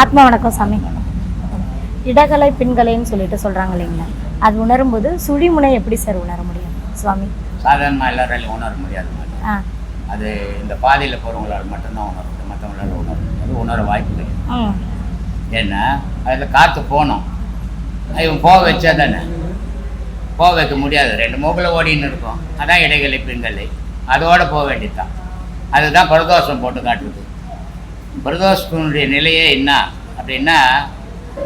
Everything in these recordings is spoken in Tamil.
ஆத்மா வணக்கம் சாமி. இடகலை பின்கலைன்னு சொல்லிட்டு சொல்றாங்க இல்லைங்களா? அது உணரும்போது சுழிமுனை எப்படி சார் உணர முடியும்? சுவாமி. சாதாரணமாக எல்லாராலையும் உணர முடியாது அது இந்த பாதையில் போகிறவங்களால மட்டும்தான் உணர முடியும் மற்றவங்களால உணர முடியாது. உணர வாய்ப்பு கிடையாது ஏன்னா அதில் காற்று போகணும். இவன் போக வச்சா தானே போக வைக்க முடியாது. ரெண்டு மூக்கில் ஓடின்னு இருக்கும். அதான் இடைகளை பின்களை அதோட போக வேண்டியதுதான். அதுதான் பிரதோஷம் போட்டு காட்டுறது பிரதோஷத்தினுடைய நிலையே என்ன? அப்படின்னா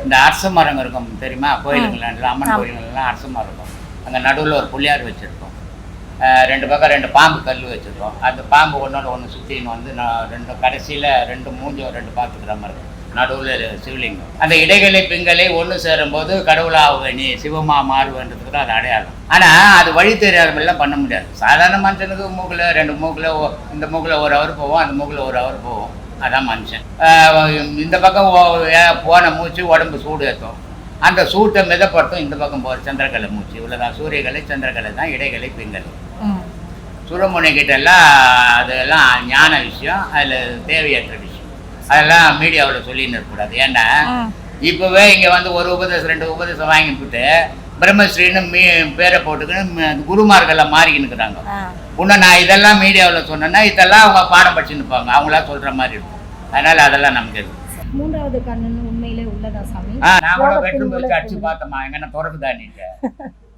இந்த அரச மரம் இருக்கும் தெரியுமா? கோயிலுங்கள்லாம் அம்மன் கோயிலுங்கள்லாம் அரச மரம் இருக்கும். அங்கே நடுவில் ஒரு புள்ளியார் வச்சுருக்கோம் ரெண்டு பக்கம் ரெண்டு பாம்பு கல் வச்சுருக்கோம். அந்த பாம்பு ஒன்றோட ஒன்று சுற்றின்னு வந்து நான் ரெண்டு கடைசியில் ரெண்டு மூஞ்சும் ரெண்டு பார்த்துக்கிற மாதிரி இருக்கும். நடுவில் சிவலிங்கம். அந்த இடைகளை பிங்களை ஒன்று சேரும்போது கடவுளாக நீ சிவமா மாறுவன்றதுக்கு தான் அது அடையாளம். ஆனால் அது வழி தெரியாதமெல்லாம் பண்ண முடியாது. சாதாரண மனுஷனுக்கு மூக்கில் ரெண்டு மூக்கில் இந்த மூக்கில் ஒரு அவர் போவோம் அந்த மூக்கில் ஒரு அவர் போவோம். அதான் மனுஷன். இந்த பக்கம் போன மூச்சு உடம்பு சூடு ஏற்றும் அந்த சூட்டை மிதப்படுத்தும் இந்த பக்கம் போகிற சந்திரகலை மூச்சு. இவ்வளோதான் சூரியகலை சந்திரகலை தான் இடைகளை பிங்கலை ம். சுரமுனை கிட்ட எல்லாம் அதெல்லாம் ஞான விஷயம் அதில் தேவையற்ற விஷயம். அதெல்லாம் மீடியாவில் சொல்லின்னு இருக்கக்கூடாது ஏன்னா இப்போவே இங்கே வந்து ஒரு உபதேசம் ரெண்டு உபதேசம் வாங்கிவிட்டு பிரம்மஸ்ரீன்னு மீ பேரை போட்டுக்கின்னு குருமார்கள்லாம் மாறிக்கின்னு இருக்கிறாங்க இன்னும் நான் இதெல்லாம் மீடியாவில் சொன்னேன்னா இதெல்லாம் அவங்க பாடம் படிச்சுன்னு இருப்பாங்க அவங்களா சொல்கிற மாதிரி இருக்கும். அதனால் அதெல்லாம் நமக்கு இருக்கு. மூன்றாவது கண்ணுன்னு உண்மையிலே உள்ளதா சாமி? ஆ நான் கூட வெற்றும் வச்சு அடிச்சு பார்த்தோமா எங்கன்னா திறக்குதா நீங்க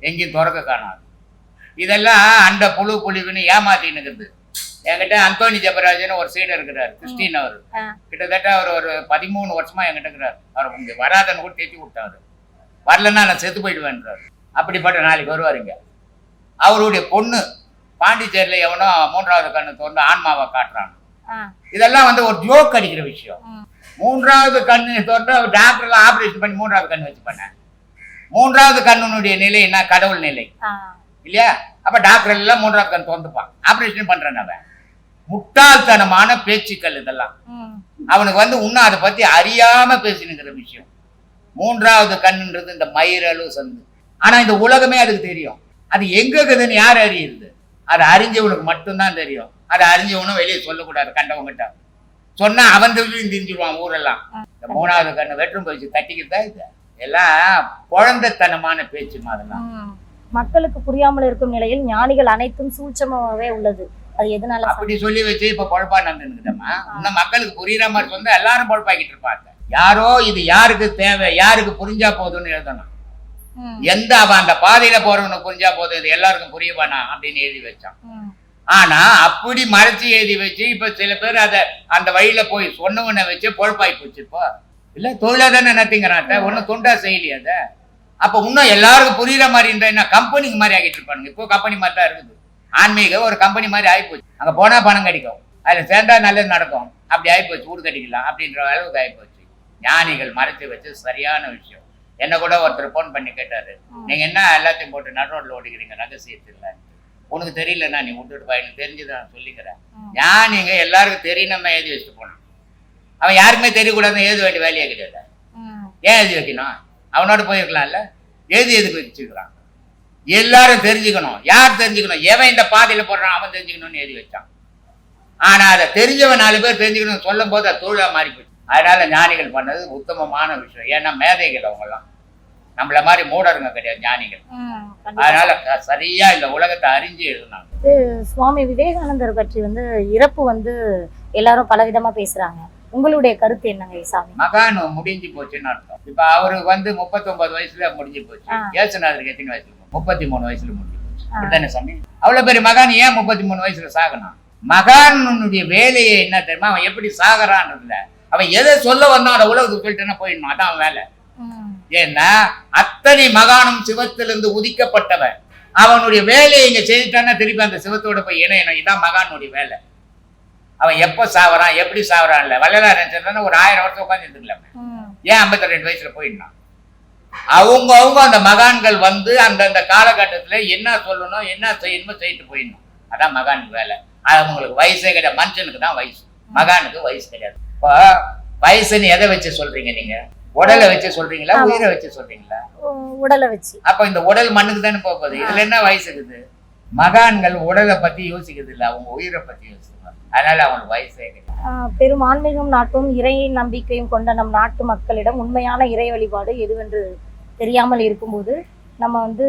எங்கேயும் திறக்க காணாது. இதெல்லாம் அண்ட புழு புலிவுன்னு ஏமாத்தின்னு என்கிட்ட அந்தோனி ஜெபராஜன் ஒரு சீடர் இருக்கிறார் கிறிஸ்டின் அவர். கிட்டத்தட்ட அவர் ஒரு பதிமூணு வருஷமா என்கிட்ட இருக்கிறார். அவர் வராதன்னு கூட தேத்தி விட்டாரு வரலன்னா நான் செத்து போயிடுவேன்றார். அப்படிப்பட்ட நாளைக்கு வருவாருங்க. அவருடைய பொண்ணு பாண்டிச்சேரியில் எவனோ மூன்றாவது கண்ணு திறந்து ஆன்மாவை காட்டுறான். இதெல்லாம் வந்து ஒரு ஜோக் அடிக்கிற விஷயம். மூன்றாவது கண்ணு தொட்டு டாக்டர்லாம் ஆப்ரேஷன் பண்ணி மூன்றாவது கண்ணு வச்சு பண்ணேன் மூன்றாவது கண்ணுனுடைய நிலை என்ன? கடவுள் நிலை. இல்லையா? அப்ப டாக்டர் எல்லாம் மூன்றாவது கண் திறந்துப்பான். ஆப்ரேஷன் பண்றேன் அவன். முட்டாள்தனமான பேச்சுக்கள் இதெல்லாம். அவனுக்கு வந்து இன்னும் அதை பத்தி அறியாம பேசினுங்கிற விஷயம். மூன்றாவது கண்ணுன்றது இந்த மயிரலு சந்து. ஆனா இந்த உலகமே அதுக்கு தெரியும். அது எங்க இருக்குதுன்னு யார் அறியுது அது அறிஞ்சவனுக்கு மட்டும்தான் தெரியும். அதை அறிஞ்சவனும் வெளியே சொல்லக்கூடாது கண்டவங்கிட்ட. சொன்னா அவன் தெரிஞ்சு தெரிஞ்சிருவான் ஊரெல்லாம். இந்த மூணாவது கண்ணு வெற்றும் போயிடுச்சு தட்டிக்கிட்டு இது எல்லாம் குழந்தைத்தனமான பேச்சு மாதிரிலாம். மக்களுக்கு புரியாமல் இருக்கும் நிலையில் ஞானிகள் அனைத்தும் சூட்சமாகவே உள்ளது. அது எதனால? அப்படி சொல்லி வச்சு இப்ப பொழப்பா நடந்துருக்குதம்மா இன்னும் மக்களுக்கு புரியுற மாதிரி சொன்னா எல்லாரும் பொழப்பாக்கிட்டு இருப்பாங்க. யாரோ இது யாருக்கு தேவை யாருக்கு புரிஞ்சா போதும்னு எழுதணும். எந்த அவன் அந்த பாதையில போறவனுக்கு புரிஞ்சா போதும் இது எல்லாருக்கும் புரியவானா அப்படின்னு எழுதி வச்சான். ஆனா அப்படி மறைச்சு எழுதி வச்சு இப்ப சில பேர் அதை அந்த வழியில போய் சொன்னவனை வச்சு பொழப்பாய் போச்சு இப்போ இல்ல தொழிலா தானே நத்திங்கிறான் ஒன்னும் தொண்டா செய்யலையே அதை அப்ப இன்னும் எல்லாருக்கும் புரியுற மாதிரி இருந்தா என்ன கம்பெனிக்கு மாதிரி ஆகிட்டு இருப்பானுங்க. இப்போ கம்பெனி மாதிரி தான் இருக்குது. ஆன்மீக ஒரு கம்பெனி மாதிரி ஆகிப்போச்சு அங்க போனா பணம் கிடைக்கும். அதுல சேர்ந்தா நல்லது நடக்கும். அப்படி ஆகிப்போச்சு வீடு கட்டிக்கலாம் அப்படின்ற அளவுக்கு ஆகிப்போச்சு ஞானிகள் மறைச்சு வச்சு சரியான விஷயம். என்ன கூட ஒருத்தர் ஃபோன் பண்ணி கேட்டாரு. நீங்க என்ன எல்லாத்தையும் போட்டு நடு ரோட்ல ஓடிக்கிறீங்க? ரகசியத்தில். உனக்கு தெரியலன்னா நீ விட்டுட்டு எனக்கு தெரிஞ்சதை நான் சொல்லிக்கிறேன். ஞானிங்க எல்லாருக்கும் தெரியணும் தான் எழுதி வச்சுட்டு போனான் அவன் யாருக்குமே தெரியக்கூடாதுன்னு எழுத வேண்டிய வேலையே கிடையாது. ஏன் எழுதி வைக்கணும்? அவனோட போயிருக்கலாம்ல? எழுதி எதுக்கு வச்சுக்கிறான் எல்லாரும் தெரிஞ்சுக்கணும். யார் தெரிஞ்சுக்கணும்? எவன் இந்த பாதையில போடுறான் அவன் தெரிஞ்சுக்கணும்னு எழுதி வச்சான். ஆனா அதை தெரிஞ்சவன் நாலு பேர் தெரிஞ்சுக்கணும் சொல்லும் போது அது தொழிலா மாறி போச்சு அதனால ஞானிகள் பண்ணது உத்தமமான விஷயம். ஏன்னா மேதைகள் அவங்கெல்லாம். நம்மள மாதிரி மூடருங்க கிடையாது ஞானிகள். அதனால சரியா இந்த உலகத்தை அறிஞ்சு எழுதினாங்க. சுவாமி விவேகானந்தர் பற்றி வந்து இறப்பு வந்து எல்லாரும் பலவிதமா பேசுறாங்க. உங்களுடைய கருத்து என்னங்க சாமி? மகான் முடிஞ்சு போச்சுன்னு அர்த்தம். இப்ப அவருக்கு வந்து முப்பத்தொன்பது வயசுல முடிஞ்சு போச்சு. ஏசுநாதருக்கு எத்தனை வயசுல முப்பத்தி மூணு வயசுல முடிஞ்சு போச்சு. அப்படித்தானே சாமி? அவ்வளவு பெரிய மகான் ஏன் முப்பத்தி மூணு வயசுல சாகணும் மகானுடைய வேலையை என்ன தெரியுமா? அவன் எப்படி சாகறான்றதுல அவன் எதை சொல்ல வந்தான் அந்த உலகத்துக்கு சொல்லிட்டுன்னா போயிடணும் அதான் வேலை. ஏன்னா அத்தனை மகானும் சிவத்திலிருந்து உதிக்கப்பட்டவன். அவனுடைய வேலையை இங்க செய்துட்டான்னா திருப்பி அந்த சிவத்தோட போய் இணையணும். இதான் மகானுடைய வேலை. அவன் எப்போ சாவறான் எப்படி சாவறான் இல்ல. வள்ளலார் நினைச்சிருந்தானே ஒரு ஆயிரம் வருஷம் உட்காந்துருந்துக்கலாமே ஏன் ஐம்பத்தி ரெண்டு வயசுல போயிடலாம் அவங்க அவங்க அந்த மகான்கள் வந்து அந்தந்த காலகட்டத்துல என்ன சொல்லணும் என்ன செய்யணுமோ செய்யிட்டு போயிடணும் அதான் மகானுக்கு வேலை. அது அவங்களுக்கு வயசே கிடையாது. மனுஷனுக்கு தான் வயசு. மகானுக்கு வயசு கிடையாது. இப்போ வயசுன்னு எதை வச்சு சொல்றீங்க நீங்க? உடலை வச்சு சொல்றீங்களா. உயிரை வச்சு சொல்றீங்களா? உடலை வச்சு. அப்ப இந்த உடல் மண்ணுக்கு தானே போக போகுது. இதுல என்ன வயசு இருக்குது? மகான்கள் உடலை பத்தி யோசிக்கிறது இல்லை அவங்க உயிரை பத்தி யோசிக்கிறாங்க. அதனால அவங்களுக்கு வயசே பெரும் ஆன்மீகம் நாட்டும் இறை நம்பிக்கையும் கொண்ட நம் நாட்டு மக்களிடம் உண்மையான இறை வழிபாடு எதுவென்று தெரியாமல் இருக்கும்போது நம்ம வந்து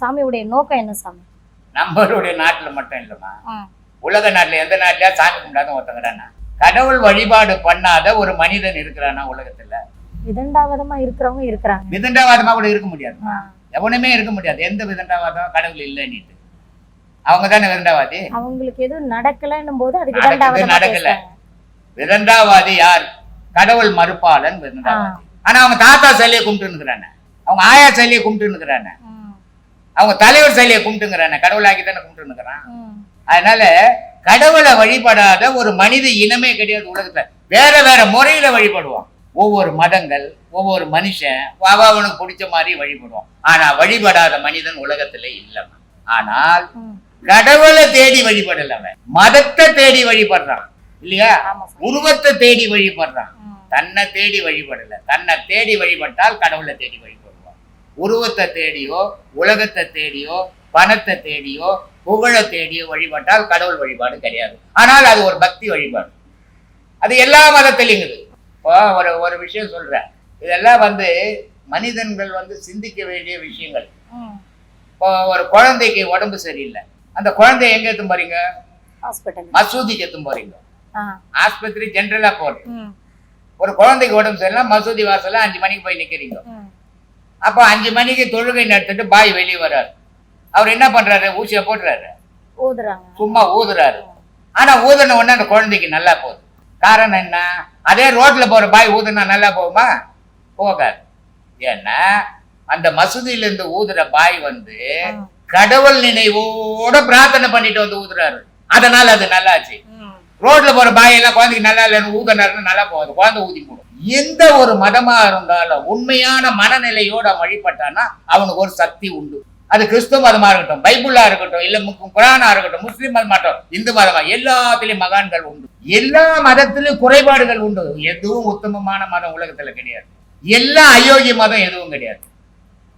சாமியுடைய நோக்கம் என்ன சாமி? நம்மளுடைய நாட்டுல மட்டும் இல்லைம்மா. உலக நாட்டுல எந்த நாட்டுலயா சாமி கும்பிடாத ஒருத்தங்கிறானா கடவுள் வழிபாடு பண்ணாத ஒரு மனிதன் இருக்கிறானா உலகத்துல? விதண்டாவதமா இருக்கிறவங்க இருக்கிறாங்க. விதண்டாவாதமா கூட இருக்க முடியாது. எவனுமே இருக்க முடியாது. எந்த விதண்டாவாதம் கடவுள் இல்லைன்னுட்டு. அவங்க தானே விதண்டாவாதி அவங்களுக்கு எதுவும் நடக்கலன்னும் போது அது விதண்டாவதமா நடக்கல. விதண்டாவாதி யார்? கடவுள் மறுப்பாளன் விதண்டாவாதி ஆனா அவங்க தாத்தா சிலையை கும்பிட்டுன்னுக்குறானே. அவங்க ஆயா சிலையை கும்பிட்டுன்னுக்குறானே. ம், அவங்க தலைவர் சிலையை கும்பிட்டுங்கிறானே கடவுளாக்கி தானே கும்பிட்டுன்னுக்குறான். ம், அதனால கடவுளை வழிபடாத ஒரு மனித இனமே கிடையாது உலகத்துல. வேற வேற முறையில வழிபடுவான். ஒவ்வொரு மதங்கள் ஒவ்வொரு மனுஷன் அவ அவனுக்கு பிடிச்ச மாதிரி வழிபடுவான். ஆனா வழிபடாத மனிதன் உலகத்துல இல்லைம்மா ஆனால். கடவுளை தேடி வழிபடல அவன். மதத்தை தேடி வழிபடுறான். இல்லையா. உருவத்தை தேடி வழிபடுறான். தன்னை தேடி வழிபடல. தன்னை தேடி வழிபட்டால் கடவுளை தேடி வழிபடுவான். உருவத்தை தேடியோ உலகத்தை தேடியோ பணத்தை தேடியோ புகழை தேடியோ வழிபட்டால் கடவுள் வழிபாடு கிடையாது. ஆனால் அது ஒரு பக்தி வழிபாடு. அது எல்லா மதத்திலையும் இருக்குது. இப்போ ஒரு ஒரு விஷயம் சொல்றேன். இதெல்லாம் வந்து மனிதன்கள் வந்து சிந்திக்க வேண்டிய விஷயங்கள். இப்போ ஒரு குழந்தைக்கு உடம்பு சரியில்லை. அந்த குழந்தைய எங்க எடுத்து போறீங்க? மசூதிக்கு எடுத்து போறீங்க. ஆஸ்பத்திரி ஜென்ரலா போறது ஒரு குழந்தைக்கு உடம்பு சரியில்லை மசூதி வாசல்ல அஞ்சு மணிக்கு போய் நிக்கிறீங்க. அப்போ அஞ்சு மணிக்கு தொழுகை நடத்திட்டு பாய் வெளியே வர்றாரு. அவர் என்ன பண்றாரு? ஊசியை போடுறாரு சும்மா ஊதுறாரு. ஆனா ஊதுன உடனே அந்த குழந்தைக்கு நல்லா போகுது. காரணம் என்ன? அதே ரோட்ல போற பாய் ஊதுனா நல்லா போகுமா? போகாது. ஏன்னா அந்த மசூதியில இருந்து ஊதுற பாய் வந்து கடவுள் நினைவோட பிரார்த்தனை பண்ணிட்டு வந்து ஊதுறாரு. அதனால அது நல்லாச்சு. ரோட்ல போற பாய் எல்லாம் குழந்தைக்கு நல்லா இல்லைன்னு ஊதுனாருன்னு நல்லா போகுது. குழந்தை ஊதி போடும். எந்த ஒரு மதமா இருந்தாலும் உண்மையான மனநிலையோட அவன் வழிபட்டான்னா அவனுக்கு ஒரு சக்தி உண்டு. அது கிறிஸ்துவ மதமா இருக்கட்டும் பைபிளா இருக்கட்டும் இல்ல மு- குரானா இருக்கட்டும் முஸ்லீம் மதமா இந்து மதமா எல்லாத்துலயும் மகான்கள் உண்டு. எல்லா மதத்திலும் குறைபாடுகள் உண்டு. எதுவும் உத்தமமான மதம் உலகத்துல கிடையாது. எல்லா அயோக்கிய மதம் எதுவும் கிடையாது.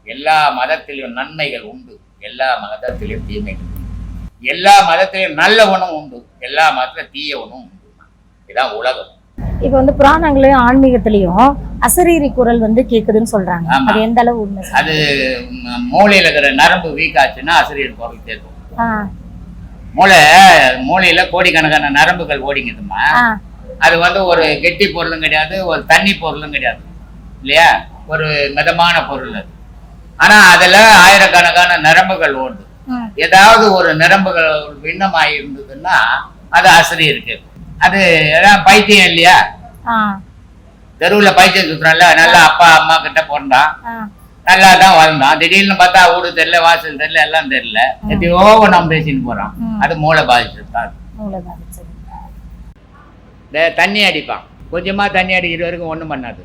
எல்லா மதத்திலும் நன்மைகள் உண்டு. எல்லா மதத்திலும் தீமைகள் எல்லா மதத்திலும் நல்ல உணவு உண்டு. எல்லா மதத்திலும் தீய உணவும் உண்டு. இதான் உலகம். இப்ப வந்து புராணங்களையும் ஆன்மீகத்திலையும் அசரீரி குரல் வந்து கேக்குதுன்னு சொல்றாங்க. அது எந்த அளவு உண்மை? அது மூளையில இருக்கிற நரம்பு வீக் ஆச்சுன்னா ஆசிரியர் குரல் கேட்கும். மூளை மூளையில கோடிக்கணக்கான நரம்புகள் ஓடிங்குதுமா ஆ, அது வந்து ஒரு கெட்டி பொருளும் கிடையாது ஒரு தண்ணி பொருளும் கிடையாது. இல்லையா? ஒரு மிதமான பொருள் அது. ஆனா அதுல ஆயிரக்கணக்கான நரம்புகள் ஓடுது. ஏதாவது ஒரு நரம்புகள் விண்ணமாகி இருந்ததுன்னா அது ஆசிரியர் கேட்கும். அது ஏதாவது பைத்தியம் இல்லையா? தெருவுல பைத்தியம் சுத்துறான்ல நல்லா அப்பா அம்மா கிட்ட ஆ, நல்லா தான் வாழ்ந்தான். திடீர்னு பார்த்தா வீடு தெரியல வாசல் தெரியல எல்லாம் தெரியல. எத்தையோ நம்ம பேசின்னு போறான். அது மூளை பாதிச்சது தான். தண்ணி அடிப்பான். கொஞ்சமா தண்ணி அடிக்கிற வரைக்கும் ஒண்ணும் பண்ணாது.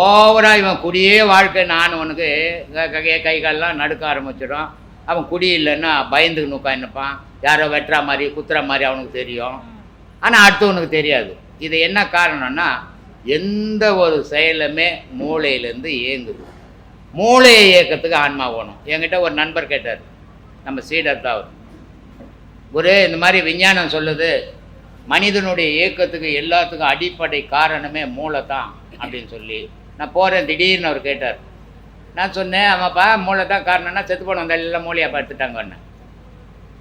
ஓவரா இவன் குடியே வாழ்க்கை நான் உனக்கு க- கால்லாம் நடுக்க ஆரம்பிச்சிடும் அவன் குடி இல்லைன்னா பயந்துக்கு உட்காந்துப்பான் யாரோ வெட்டுற மாதிரி குத்துற மாதிரி அவனுக்கு தெரியும். ஆனால் அடுத்தவனுக்கு தெரியாது. இது என்ன காரணம்னா எந்த ஒரு செயலுமே மூளையிலேருந்து இயங்குது. மூளையை இயக்கத்துக்கு ஆன்மா வேணும். என்கிட்ட ஒரு நண்பர் கேட்டார். நம்ம சீடர் தான் அவர். ஒரு இந்த மாதிரி விஞ்ஞானம் சொல்லுது மனிதனுடைய இயக்கத்துக்கு எல்லாத்துக்கும் அடிப்படை காரணமே மூளை தான் அப்படின்னு சொல்லி. நான் போகிறேன் திடீர்னு அவர் கேட்டார். நான் சொன்னேன் ஆமாப்பா மூளை தான் காரணம்னா செத்து போனவங்க எல்லாம் மூளையை எடுத்துட்டாங்கன்னு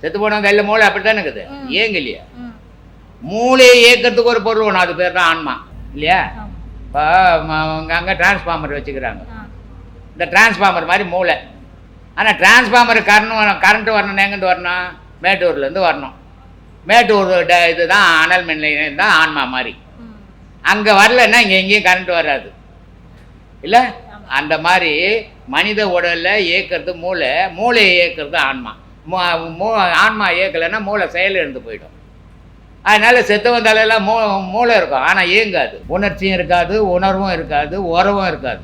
செத்து போனவங்க எல்லாம் மூளை அப்படி தானே இருக்குது. ஏங்கலையா ம், மூளையை இயக்கிறதுக்கு ஒரு பொருள் ஒன்று அது பேர் தான் ஆன்மா. இல்லையா. இப்போ அவங்க அங்கே டிரான்ஸ்ஃபார்மர் வச்சுக்கிறாங்க. இந்த டிரான்ஸ்ஃபார்மர் மாதிரி மூளை. ஆனால் டிரான்ஸ்ஃபார்மர் கரண்ட் கரண்ட் வரணும் எங்கிட்டு வரணும்? மேட்டூர்லேருந்து வரணும். மேட்டூர் ட- இதுதான் அனல் மின் நிலையம் தான் ஆன்மா மாதிரி. அங்கே வரலன்னா இங்கே எங்கேயும் கரண்ட் வராது. இல்லை? அந்த மாதிரி மனித உடல்ல இயக்கிறது மூளை. மூளையை இயக்கிறது ஆன்மா. மூ- ஆன்மா இயக்கலைன்னா மூளை செயல் இருந்து போயிடும். அதனால செத்தவன் தலையெல்லாம் மூ மூளை இருக்கும். ஆனால் இயங்காது. உணர்ச்சியும் இருக்காது உணர்வும் இருக்காது உறவும் இருக்காது.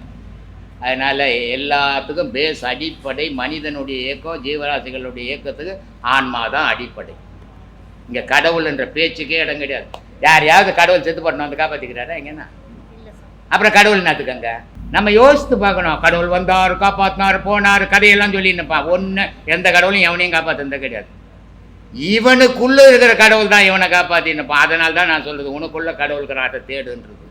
அதனால எல்லாத்துக்கும் பேஸ் அடிப்படை மனிதனுடைய இயக்கம் ஜீவராசிகளுடைய இயக்கத்துக்கு ஆன்மா தான் அடிப்படை. இங்கே கடவுள் என்ற பேச்சுக்கே இடம் கிடையாது. யாரையாவது கடவுள் செத்து போடணும் வந்து காப்பாற்றிக்கிறாரா எங்கன்னா. அப்புறம் கடவுள் நாத்துக்கங்க நம்ம யோசித்து பார்க்கணும். கடவுள் வந்தார் காப்பாத்தினார் போனார் கதையெல்லாம் சொல்லின்னுப்பான் ஒன்று எந்த கடவுளும் எவனையும் காப்பாற்றுனதே கிடையாது. இவனுக்குள்ளே இருக்கிற கடவுள் தான் இவனை காப்பாற்றினுப்பான் அதனால தான் நான் சொல்றது உனக்குள்ள கடவுளுக்கு அதை தேடுன்றது.